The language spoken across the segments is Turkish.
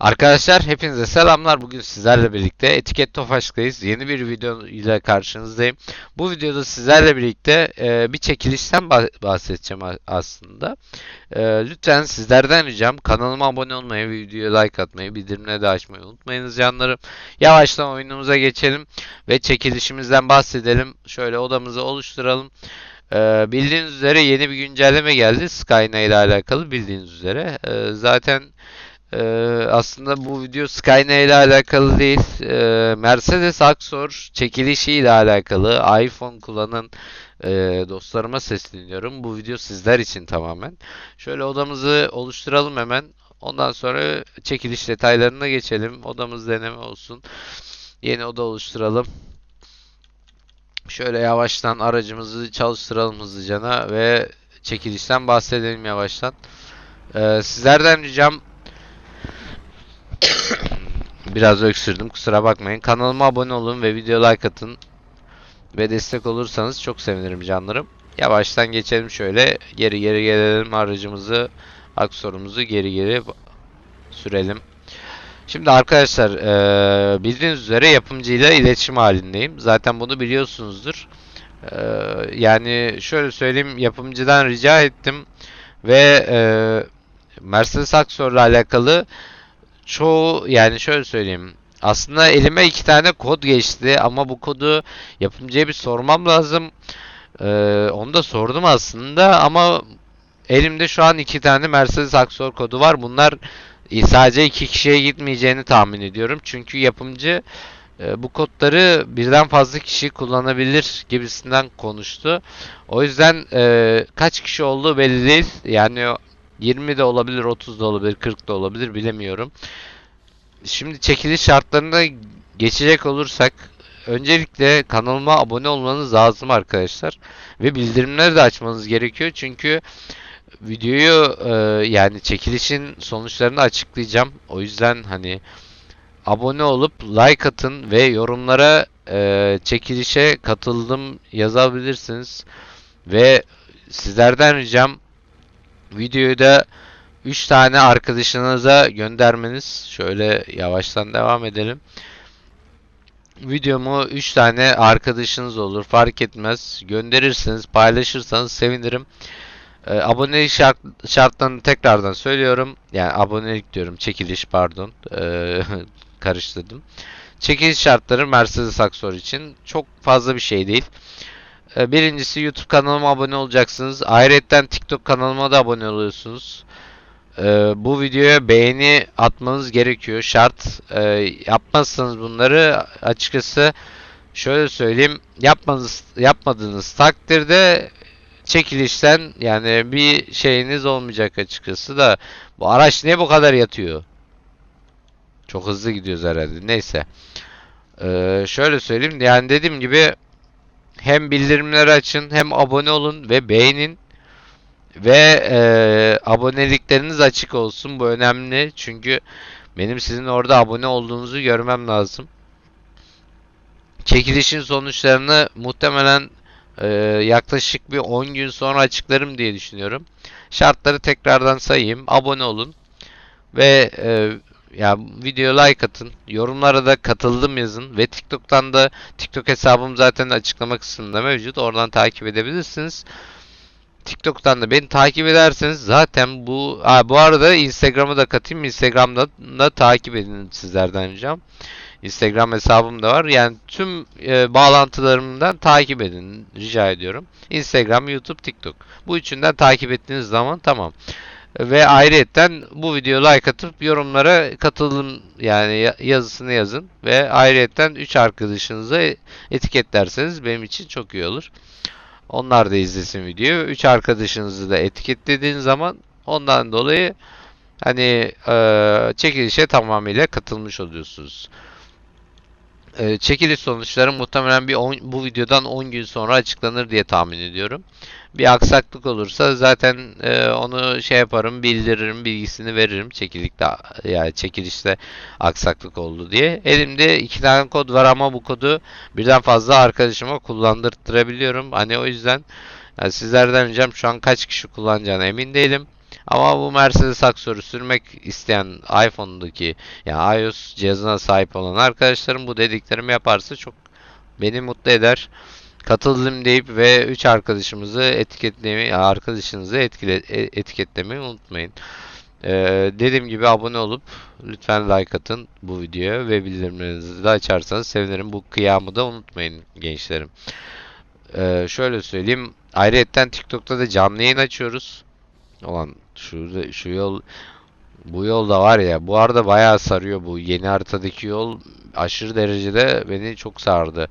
Arkadaşlar hepinize selamlar. Bugün sizlerle birlikte Etiket Tofaş'tayız. Yeni bir video ile karşınızdayım. Bu videoda sizlerle birlikte e, bir çekilişten bah- bahsedeceğim aslında. E, lütfen sizlerden ricam kanalıma abone olmayı, videoya like atmayı, bildirimleri de açmayı unutmayınız canlarım. Yavaştan oyunumuza geçelim ve çekilişimizden bahsedelim. Şöyle odamızı oluşturalım. E, bildiğiniz üzere yeni bir güncelleme geldi Skyline ile alakalı bildiğiniz üzere. E, zaten ee, aslında bu video Skyline ile alakalı değil. Ee, Mercedes Axor çekilişi ile alakalı iPhone kullanan e, dostlarıma sesleniyorum. Bu video sizler için tamamen. Şöyle odamızı oluşturalım hemen. Ondan sonra çekiliş detaylarına geçelim. Odamız deneme olsun. Yeni oda oluşturalım. Şöyle yavaştan aracımızı çalıştıralım hızlıcana ve çekilişten bahsedelim yavaştan. Ee, sizlerden ricam Biraz öksürdüm kusura bakmayın. Kanalıma abone olun ve video like atın. Ve destek olursanız çok sevinirim canlarım. Yavaştan geçelim şöyle. Geri geri gelelim aracımızı. Aksorumuzu geri geri sürelim. Şimdi arkadaşlar bildiğiniz üzere yapımcıyla iletişim halindeyim. Zaten bunu biliyorsunuzdur. Yani şöyle söyleyeyim yapımcıdan rica ettim. Ve eee Mercedes Aksor'la alakalı çoğu yani şöyle söyleyeyim. Aslında elime iki tane kod geçti ama bu kodu yapımcıya bir sormam lazım. Ee, onu da sordum aslında ama elimde şu an iki tane Mercedes Axor kodu var. Bunlar sadece iki kişiye gitmeyeceğini tahmin ediyorum. Çünkü yapımcı e, bu kodları birden fazla kişi kullanabilir gibisinden konuştu. O yüzden e, kaç kişi olduğu belli değil. Yani 20 de olabilir, 30 da olabilir, 40 da olabilir bilemiyorum. Şimdi çekiliş şartlarına geçecek olursak öncelikle kanalıma abone olmanız lazım arkadaşlar ve bildirimleri de açmanız gerekiyor çünkü videoyu e, yani çekilişin sonuçlarını açıklayacağım. O yüzden hani abone olup like atın ve yorumlara e, çekilişe katıldım yazabilirsiniz ve sizlerden ricam videoyu da 3 tane arkadaşınıza göndermeniz. Şöyle yavaştan devam edelim. Videomu 3 tane arkadaşınız olur fark etmez. Gönderirsiniz, paylaşırsanız sevinirim. Ee, abonelik şart, şartlarını tekrardan söylüyorum. Yani abonelik diyorum, çekiliş pardon. Ee, karıştırdım. Çekiliş şartları Mercedes Axor için çok fazla bir şey değil. Ee, birincisi YouTube kanalıma abone olacaksınız. Ayrıca TikTok kanalıma da abone oluyorsunuz. Ee, bu videoya beğeni atmanız gerekiyor. Şart. Ee, yapmazsanız bunları açıkçası şöyle söyleyeyim. Yapmanız, yapmadığınız takdirde çekilişten yani bir şeyiniz olmayacak açıkçası da bu araç niye bu kadar yatıyor? Çok hızlı gidiyoruz herhalde. Neyse. Ee, şöyle söyleyeyim. Yani dediğim gibi hem bildirimleri açın hem abone olun ve beğenin. Ve e, abonelikleriniz açık olsun. Bu önemli. Çünkü benim sizin orada abone olduğunuzu görmem lazım. Çekilişin sonuçlarını muhtemelen e, yaklaşık bir 10 gün sonra açıklarım diye düşünüyorum. Şartları tekrardan sayayım. Abone olun. Ve e, ya videoya like atın. Yorumlara da katıldım yazın. Ve TikTok'tan da TikTok hesabım zaten açıklama kısmında mevcut. Oradan takip edebilirsiniz. TikTok'tan da beni takip ederseniz zaten bu ha, bu arada Instagram'a da katayım. Instagram'da da takip edin sizlerden ricam. Instagram hesabım da var. Yani tüm e, bağlantılarımdan takip edin rica ediyorum. Instagram, YouTube, TikTok. Bu üçünden takip ettiğiniz zaman tamam. Ve ayrıyetten bu videoya like atıp yorumlara katılım yani ya- yazısını yazın ve ayrıyetten 3 arkadaşınıza etiketlerseniz benim için çok iyi olur. Onlar da izlesin videoyu. Üç arkadaşınızı da etiketlediğin zaman ondan dolayı hani eee, çekilişe tamamıyla katılmış oluyorsunuz. Eee, çekiliş sonuçları muhtemelen bir 10 bu videodan 10 gün sonra açıklanır diye tahmin ediyorum. Bir aksaklık olursa zaten eee, onu şey yaparım, bildiririm, bilgisini veririm çekilikte yani çekilişte aksaklık oldu diye. Elimde iki tane kod var ama bu kodu birden fazla arkadaşıma kullandırtırabiliyorum. Hani o yüzden yani sizlerden ricam şu an kaç kişi kullanacağına emin değilim. Ama bu Mercedes Aksor'u sürmek isteyen iPhone'daki yani iOS cihazına sahip olan arkadaşlarım bu dediklerimi yaparsa çok beni mutlu eder. Katıldım deyip ve 3 arkadaşımızı etiketlemeyi, arkadaşınızı etkile, e- etiketlemeyi unutmayın. Ee, dediğim gibi abone olup lütfen like atın bu videoya ve bildirimlerinizi de açarsanız sevinirim. Bu kıyamı da unutmayın gençlerim. Ee, şöyle söyleyeyim. Ayrıyetten TikTok'ta da canlı yayın açıyoruz. Ulan şu şu yol bu yol da var ya bu arada bayağı sarıyor bu yeni haritadaki yol aşırı derecede beni çok sardı.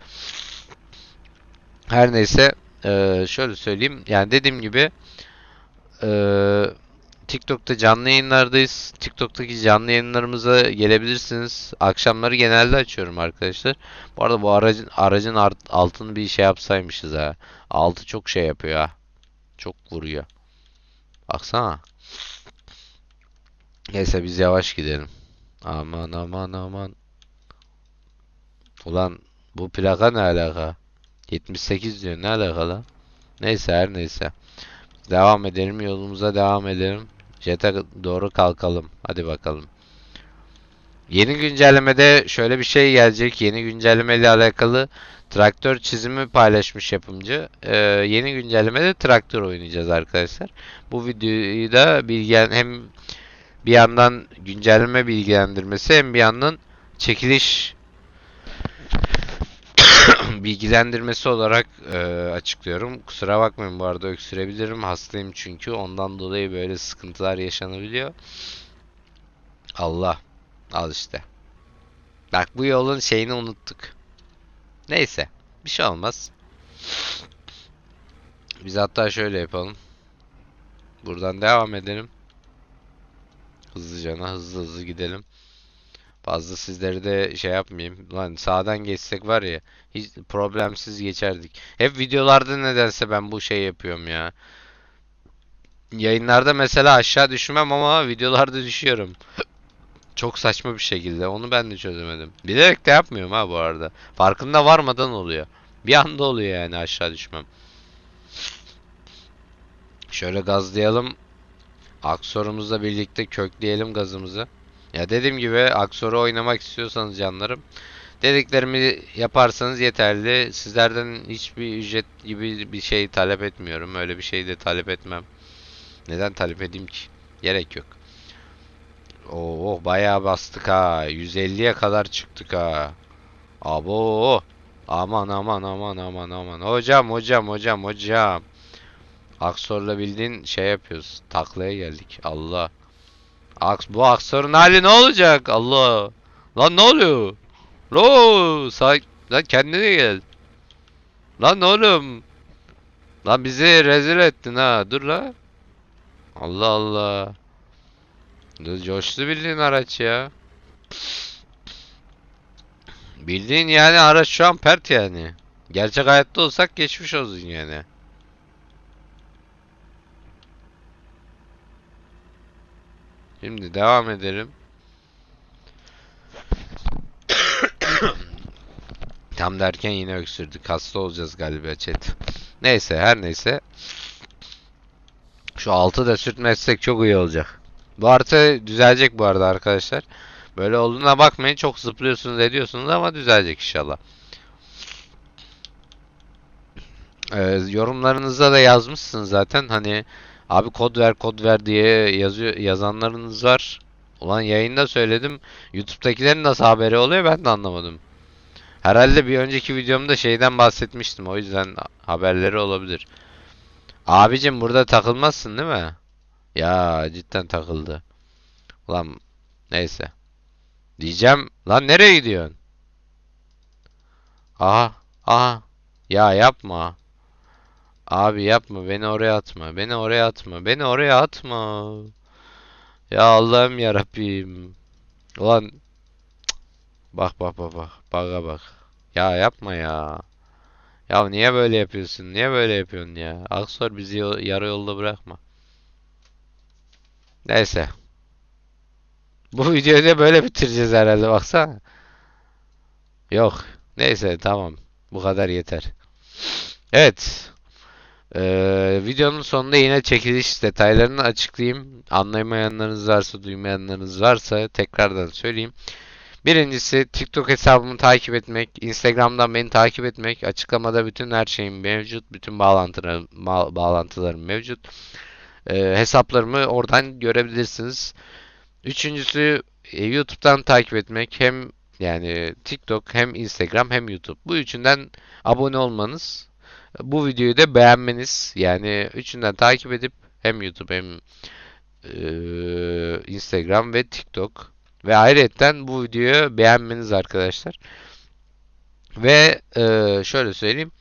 Her neyse eee, şöyle söyleyeyim yani dediğim gibi eee, TikTok'ta canlı yayınlardayız. TikTok'taki canlı yayınlarımıza gelebilirsiniz. Akşamları genelde açıyorum arkadaşlar. Bu arada bu aracın aracın altını bir şey yapsaymışız ha. Altı çok şey yapıyor ha. Çok vuruyor. Baksana. Neyse biz yavaş gidelim. Aman aman aman. Ulan bu plaka ne alaka? 78 diyor ne alaka lan? Neyse her neyse. Devam edelim yolumuza devam edelim. Jet'e doğru kalkalım. Hadi bakalım. Yeni güncellemede şöyle bir şey gelecek. Yeni güncelleme ile alakalı traktör çizimi paylaşmış yapımcı. Ee, yeni güncellemede traktör oynayacağız arkadaşlar. Bu videoyu da bilgilen hem bir yandan güncelleme bilgilendirmesi hem bir yandan çekiliş bilgilendirmesi olarak e, açıklıyorum. Kusura bakmayın bu arada öksürebilirim. Hastayım çünkü ondan dolayı böyle sıkıntılar yaşanabiliyor. Allah. Al işte. Bak bu yolun şeyini unuttuk. Neyse. Bir şey olmaz. Biz hatta şöyle yapalım. Buradan devam edelim. Hızlıcana hızlı hızlı gidelim. Fazla sizleri de şey yapmayayım. Lan sağdan geçsek var ya hiç problemsiz geçerdik. Hep videolarda nedense ben bu şey yapıyorum ya. Yayınlarda mesela aşağı düşmem ama videolarda düşüyorum. Çok saçma bir şekilde. Onu ben de çözemedim. Bilerek de yapmıyorum ha bu arada. Farkında varmadan oluyor. Bir anda oluyor yani aşağı düşmem. Şöyle gazlayalım. Aksorumuzla birlikte kökleyelim gazımızı. Ya dediğim gibi Aksor'u oynamak istiyorsanız canlarım dediklerimi yaparsanız yeterli. Sizlerden hiçbir ücret gibi bir şey talep etmiyorum. Öyle bir şey de talep etmem. Neden talep edeyim ki? Gerek yok. Oo bayağı bastık ha. 150'ye kadar çıktık ha. Abo. Aman aman aman aman aman. Hocam hocam hocam hocam. Aksor'la bildiğin şey yapıyoruz. Taklaya geldik. Allah. Aks bu Aksor'un hali ne olacak? Allah. Lan ne oluyor? Lo, say lan kendine gel. Lan oğlum. Lan bizi rezil ettin ha. Dur la. Allah Allah. Dur, Coştu bildiğin araç ya. Bildiğin yani araç şu an pert yani. Gerçek hayatta olsak geçmiş olsun yani. Şimdi devam edelim. Tam derken yine öksürdük. Hasta olacağız galiba chat. Neyse her neyse. Şu altı da sürtmezsek çok iyi olacak. Bu harita düzelecek bu arada arkadaşlar. Böyle olduğuna bakmayın. Çok zıplıyorsunuz ediyorsunuz ama düzelecek inşallah. Ee, yorumlarınızda da yazmışsınız zaten. Hani abi kod ver kod ver diye yazıyor yazanlarınız var. Ulan yayında söyledim. YouTube'dakilerin nasıl haberi oluyor ben de anlamadım. Herhalde bir önceki videomda şeyden bahsetmiştim. O yüzden haberleri olabilir. Abicim burada takılmazsın değil mi? Ya cidden takıldı. Ulan neyse. Diyeceğim. Lan nereye gidiyorsun? Aha. Aha. Ya yapma. Abi yapma. Beni oraya atma. Beni oraya atma. Beni oraya atma. Ya Allah'ım ya Rabbim. Ulan bak bak bak bak. Baka bak. Ya yapma ya. Ya niye böyle yapıyorsun? Niye böyle yapıyorsun ya? Aksor bizi yarı yolda bırakma. Neyse. Bu videoyu da böyle bitireceğiz herhalde baksana. Yok. Neyse tamam. Bu kadar yeter. Evet. Ee, videonun sonunda yine çekiliş detaylarını açıklayayım. Anlayamayanlarınız varsa, duymayanlarınız varsa tekrardan söyleyeyim. Birincisi TikTok hesabımı takip etmek, Instagram'dan beni takip etmek. Açıklamada bütün her şeyim mevcut, bütün bağlantılarım, bağlantılarım mevcut. Ee, hesaplarımı oradan görebilirsiniz. Üçüncüsü e, YouTube'dan takip etmek. Hem yani TikTok hem Instagram hem YouTube. Bu üçünden abone olmanız. Bu videoyu da beğenmeniz. Yani üçünden takip edip hem YouTube hem e, Instagram ve TikTok ve ayrıyetten bu videoyu beğenmeniz arkadaşlar. Ve e, şöyle söyleyeyim.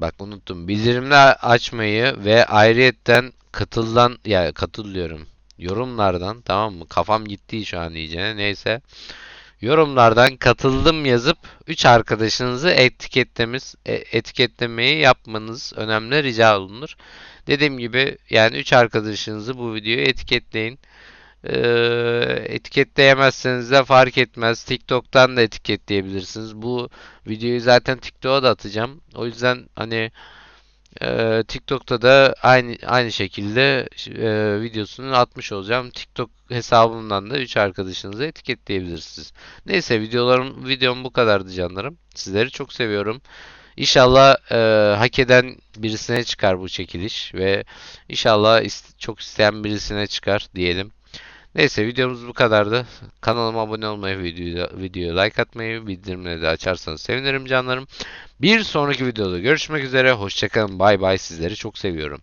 Bak unuttum. Bildirimler açmayı ve ayrıyetten katılan ya katılıyorum. Yorumlardan tamam mı? Kafam gitti şu an iyice. Neyse. Yorumlardan katıldım yazıp 3 arkadaşınızı etiketlememiz e, etiketlemeyi yapmanız önemli rica olunur. Dediğim gibi yani 3 arkadaşınızı bu videoya etiketleyin. Ee, etiketleyemezseniz de fark etmez. TikTok'tan da etiketleyebilirsiniz. Bu videoyu zaten TikTok'a da atacağım. O yüzden hani e, TikTok'ta da aynı aynı şekilde e, videosunu atmış olacağım. TikTok hesabımdan da 3 arkadaşınızı etiketleyebilirsiniz. Neyse videolarım videom bu kadardı canlarım. Sizleri çok seviyorum. İnşallah e, hak eden birisine çıkar bu çekiliş ve inşallah ist- çok isteyen birisine çıkar diyelim. Neyse videomuz bu kadardı. Kanalıma abone olmayı, videoya, videoya like atmayı, bildirimleri de açarsanız sevinirim canlarım. Bir sonraki videoda görüşmek üzere. Hoşçakalın. Bay bay. Sizleri çok seviyorum.